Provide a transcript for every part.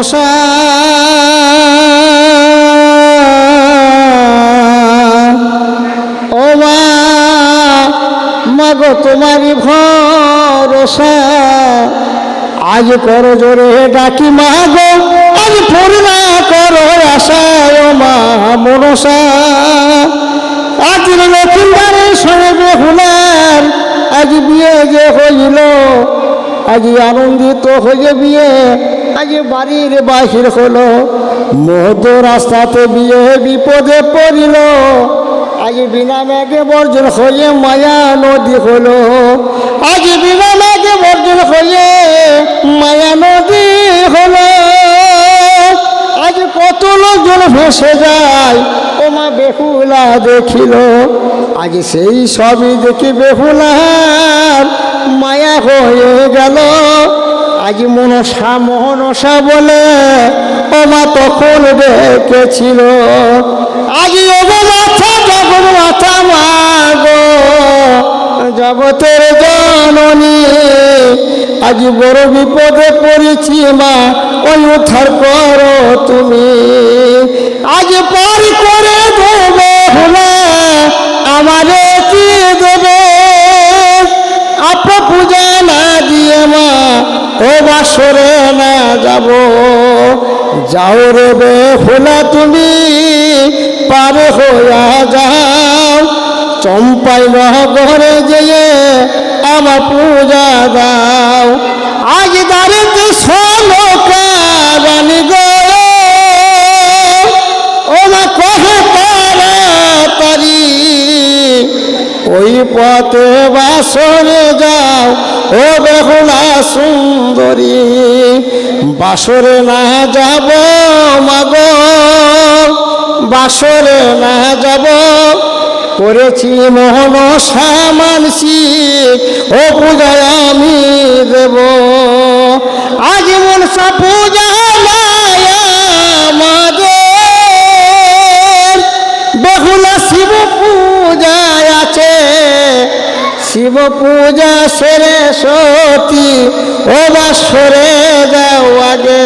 আমার ও মা মাগো তোমারই ভরসা। আজ করো জোরে ডাকি মাগো আজ পূর্ণা করো আশা ও মা মনসা। আজ লক্ষ্মীবারে সঙ্গে বেহুলার আজ বিয়ে যে হইল, আজ আনন্দিত হয়ে বিয়ে আজ বাড়ির বাহির হলো। মধ্য রাস্তাতে বিয়ে বিপদে পড়িল। আজ বিনা মেঘে বর্জন হয়ে মায়া নদী হলো। আজ বিনা মেঘে বর্জন হয়ে মায়া নদী হলো। আজ কত লোকজন ভেসে যায়, ও মা বেহুলা দেখিল। আজ সেই সবই দেখি বেহুলার মায়া হয়ে গেল। আজ মনসা মনসা বলে ও মা তখন ডেকেছিল। আজ মাথা জগৎ মাথা মাগো, জগতের জননী। আজ বড় বিপদে পড়েছি মা, ওই উদ্ধার করো তুমি। আজ পার করে দেবে হলে আমারে কি দেবে? আপ পূজা না দিয়ে মা ও বাসরে না যাব। যাও রে বে ফুলা তুমি, পারে হইয়া যাও। চম্পাই নহরে যেয়ে আমার পূজা দাও। আজ দাঁড়িতে সলোকা রানী গো। ও মা কহে তাড়াতাড়ি, ওই পথে বাসরে যাও। ও বেহুলা সুন্দরী, বাসরে না যাব মাগ, বাসরে না যাব। করেছি মোহন সামানসি, ও পূজায় আমি দেব। আজ মন শিব পূজা সেরে সতী, ও বাসরে যাও আগে।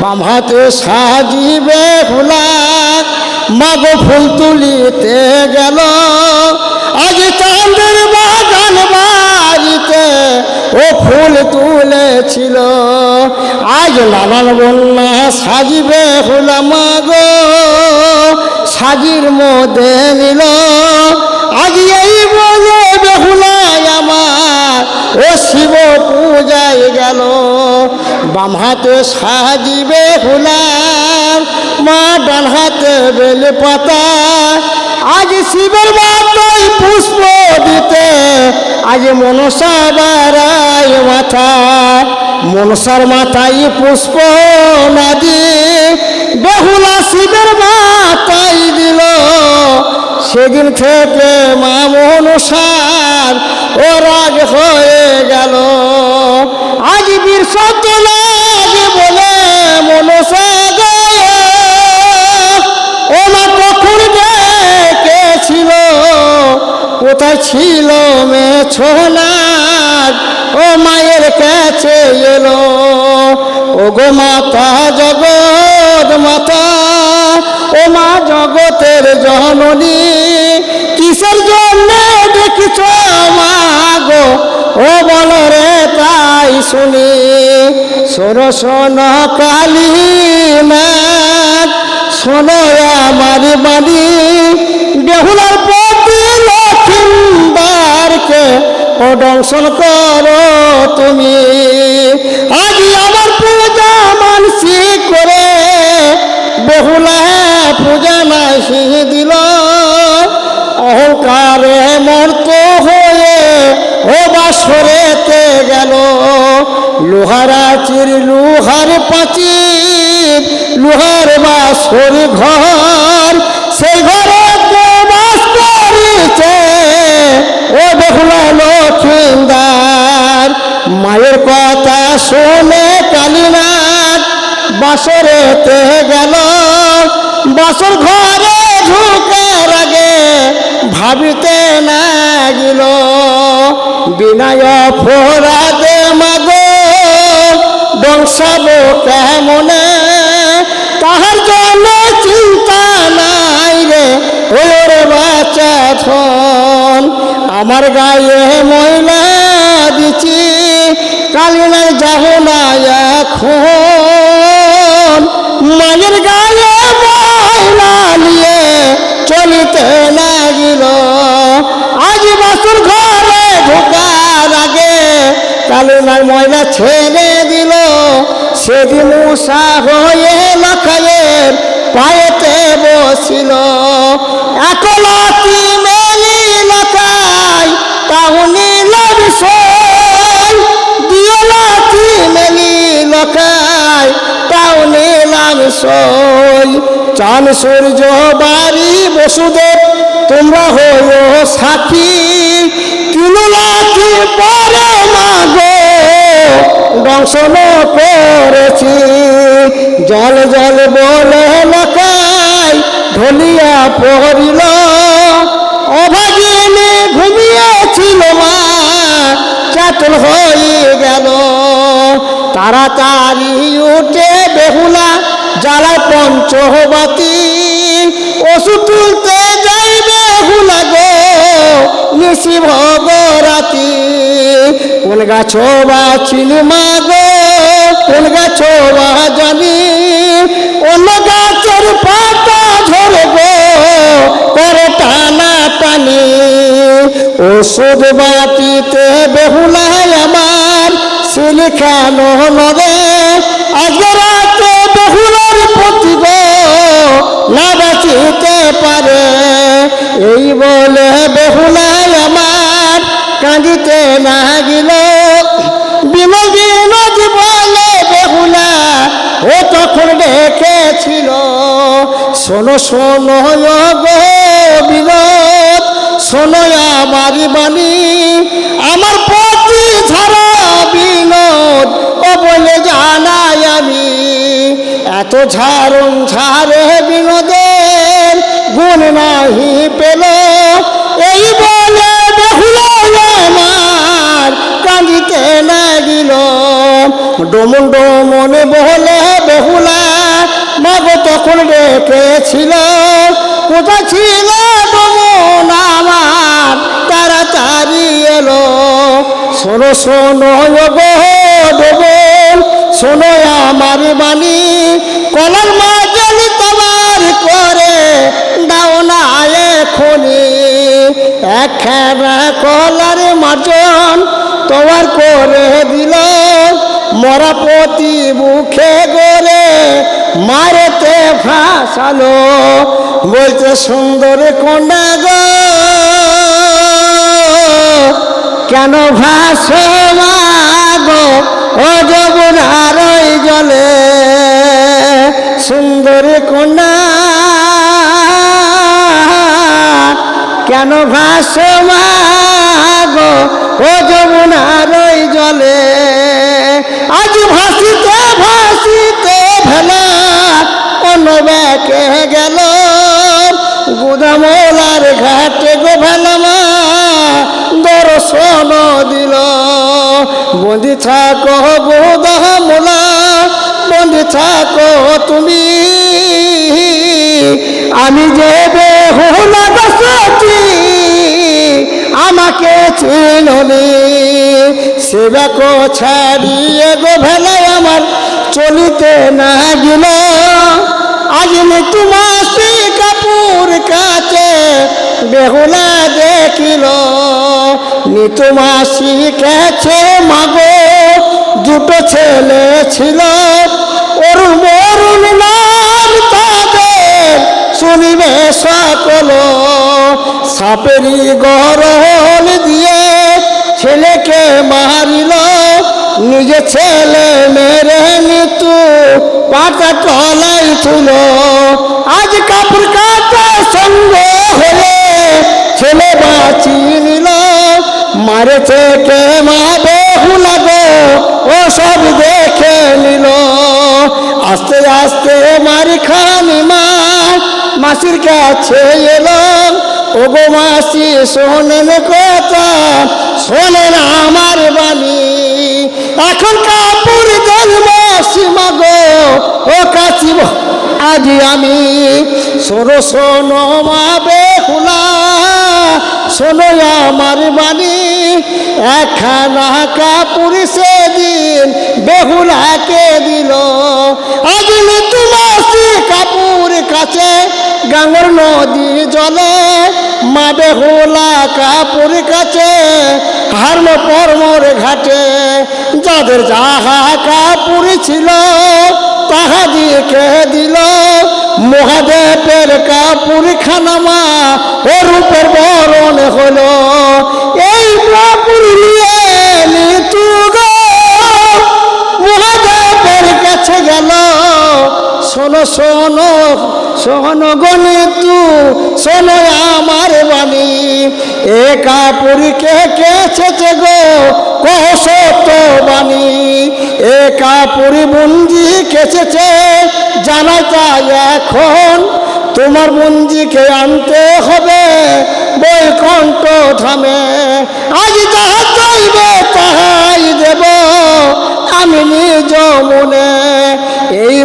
বাম হাতে সাজিবে ফুলা মাগো ফুল তুলিতে গেল। আজ চাঁদের বাগান বাড়িতে ও ফুল তুলেছিল। আজ নানান বন্যা সাজিবে ফুলা মাগো সাজির মধ্যে নিল। ও শিব পূজায় গেল। বাম হাতে সাজিবে ফুলার মা ডান হাতে বেলে পাতা আজ শিবের মাথায় পুষ্প দিতে, আজ মনসা বাড়ায় মাথা। মনসার মাথায় পুষ্প না দিয়ে বেহুলা শিবের মাথায় দিল। সেদিন থেকে মা মনসার ও রাগ হয়ে গেল। আজ বীর সত্য বলে মনসা গয়ে ও মা কখন ডেকেছিল, কোথায় ছিল মে ছোনার ও মায়ের কাছে এলো। ও গো মাতা জগৎ জগতের জননী, কিসের জন্য দেখিছ মা গো ও বল রে তাই শুনি। সরসন নাথ শোনো আমার বাণী। বেহুলার প্রতি লক্ষিন্দারকে ও দংশন করো তুমি। পূজা নাহি দিল। অহংকারে মর্ত হয়ে ও বাসরেতে গেল। লোহারা চির লোহার পাচির লোহার বাসর ঘর, সেই ঘরে বাস করিছে। ও বেহুলা লক্ষ্মীদার মায়ের কথা শুনে কালীনাথ বাসরেতে গেল। বাসর ঘরে ঢুকার আগে ভাবিতে লাগিল বিনয় ফোরাদে মাগো বংশ বসাবো কেমনে? তাহার জন্য চিন্তা নাই রে ওর বাচ্চা ধন। আমার গায়ে ময়লা দিছি কালিনা যাব না এখন। মায়ের গায়ে চলিতে লাগিল। আজ বাসুর ঘরে ঢোকার আগে কালিনার ময়লা ছেড়ে দিল। সেদিন উষা হয়ে লখায়ের পায়েতে বসিল। একলতি মেলি লখাই তাহু নীল বিষয় দিয়লাতি মেলি লখাই তাও নিলাম সই চান সূর্য বাড়ি বসুদেব, তোমরা হলো সাথী। তিন লাখি পরে মাগো, দংশন করেছি। জল জল বলে লকাই ঢলিয়া পড়িল। অভাগিনী ঘুমিয়েছিল মা চাতল হয়ে গেল। তাড়াতাড়ি উঠে বেহুলা জ্বালা পঞ্চবাতি ওষুধ তুলতে যাই বেহুলা গো নিশি ভগরাতি কোন গাছ বা চিনি মা গো কোন গাছ বা জানি অন্য গাছের পাতা ঝরে গো করে টানা টানি। ওষুধ বাটিতে বেহুলায় আমার, সিলিখানো নদে পারে। এই বলে বেহুলায় আমার কাঁদিতে না গিল বিনোদী বলে বেহুলা, ও তখন ডেকেছিল শোনো শোনো গো বিনোদ, শোনো আমার বাণী। আমার প্রতি ঝাড়া বিনোদ, ও বলে জানাই আমি। এত ঝাড়ুন ঝাড়ে বিনোদের গুণ নাহি পেল। এই বলে বেহুলা আমার, কাঁদিতে লাগিল। ডমন ডমন বলে বেহুলা, মাগো তখন ডেকেছিল। কোথা ছিল ডমন আমার? তাড়াতাড়ি এলো। শোনো শোনো গো ডমন, শোনো আমার বাণী। কলার মাঝাল একখানা কলার মাজন তোমার করে দিল। মরা পতি মুখে গড়ে মারেতে ফাঁসালো বলতে সুন্দর কন্যা গো, কেন ভাসো মাগো ও যমুনার জলে। সুন্দর কন্যা কেন ভাসো মাগো ও যমুনার ওই জলে। আজ ভাসিতে ভাসিতে ভেলা অন্য ব্যাকে গেল। গুদামলার ঘাটে গো ভেলামা দর্শন দিল। বন্দি থাকো গোদামলা, বন্দি থাকো তুমি। আমি যে চিননি সেবাক ছাড়িয়ে গো ভেলায় আমার চলিতে না গেল। আজ মৃত্যু মাসি কাপুর কাছে বেহুলা দেখিল। নিতু মাসি কাছে মাগো, দুটো ছেলে ছিল। অরুণ মরুণ নাম তাদের শুনিবে সকল। সাপেরি ছেলেকে মারিল, নিজে ছেলে মেরে নিতু পাটা তলাই ছিল। আজ কাপড় কাটা সঙ্গ হলে ছেলে বাঁচি নিল। মারেছে কে মা বেহুলা গো ও সব দেখে নিল। আস্তে আস্তে মারি খানি মা মাসির কাছে এলো। ও গো মাসি, শোনেন কথা, শোনেন আমার বাণী। এখন কাপড় জন্ম আজ আমি শোনো শোনো মা বেহুলা, শোনো আমার বাণী। একখানা কাপুর সেদিন বেহুলাকে দিল। আজ তোমাসি কাপুর কাছে গাঙ্গর নদী জলে মা বেহুলা কাপুর কাছে, হারল পরমর ঘাটে। যাদের যাহা কাপুর ছিল, তাহা দিকে দিল মহাদেবের কাপুর খানামা ও রূপের বরণ হলো এই কাপুর নিয়ে মহাদেবের কাছে গেল। শোনো শোনো শোনো গণিতু শোনো আমার বাণী। এ কাপুরকে কেছেছে গো, কহ সত্য বাণী। এ কাপুরি বঞ্জি কেছেছে জানা যায় এখন, তোমার বঞ্জিকে আনতে হবে বৈকণ্ঠ ধামে। আজ যাহা চাইবে তাহাই দেব, আমি নিজ মনে। এই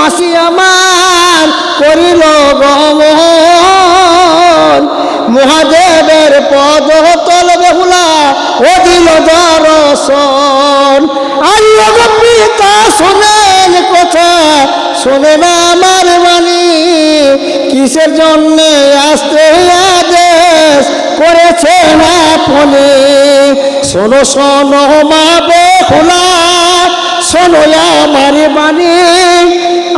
মাসি আমার করিল গমন। মহাদেবের পদ তল বেহুলা ও দিল দর্শন। আর পিতা শোনেন কথা, শোনে না আমার বাণী। কিসের জন্যে আসতে আদেশ করেছে না ফোনে? শোনো শোনো, মা বেহুলা শোনো আমার বাণী।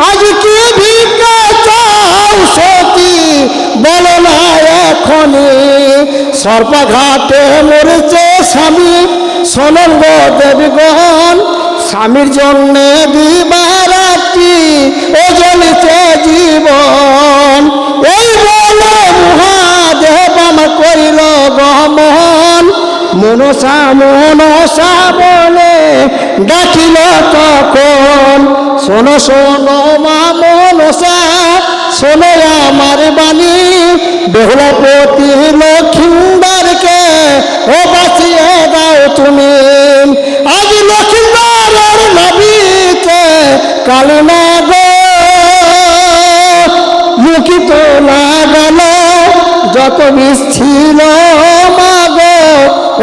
আজ কি ভিক্ষা চাও সতী? বলো না এখনই। সর্পাঘাটে মরেছে স্বামী। সনন্দ দেবগণ, স্বামীর জন্যে দিবারাত্রি। ও জীবন। মনসা মনসা বলে ডাকিল তখন। শোনো শোনো মা মনসা, শোনো আমার বাণী। বেহুলাপতি লক্ষ্মীবারকে ও বাঁচিয়ে দাও তুমি। আজ লক্ষ্মীবারের নবীতে কালিনা গো। মুখিত না গেল, যত বিষ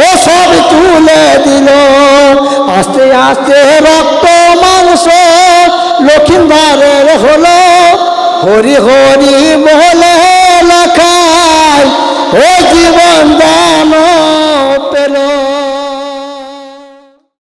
ও সব তুলে দিল। আস্তে আস্তে রক্ত মাংস লক্ষিন্দারের হলো। হরি হরি বলে লেখায়, ও জীবন দা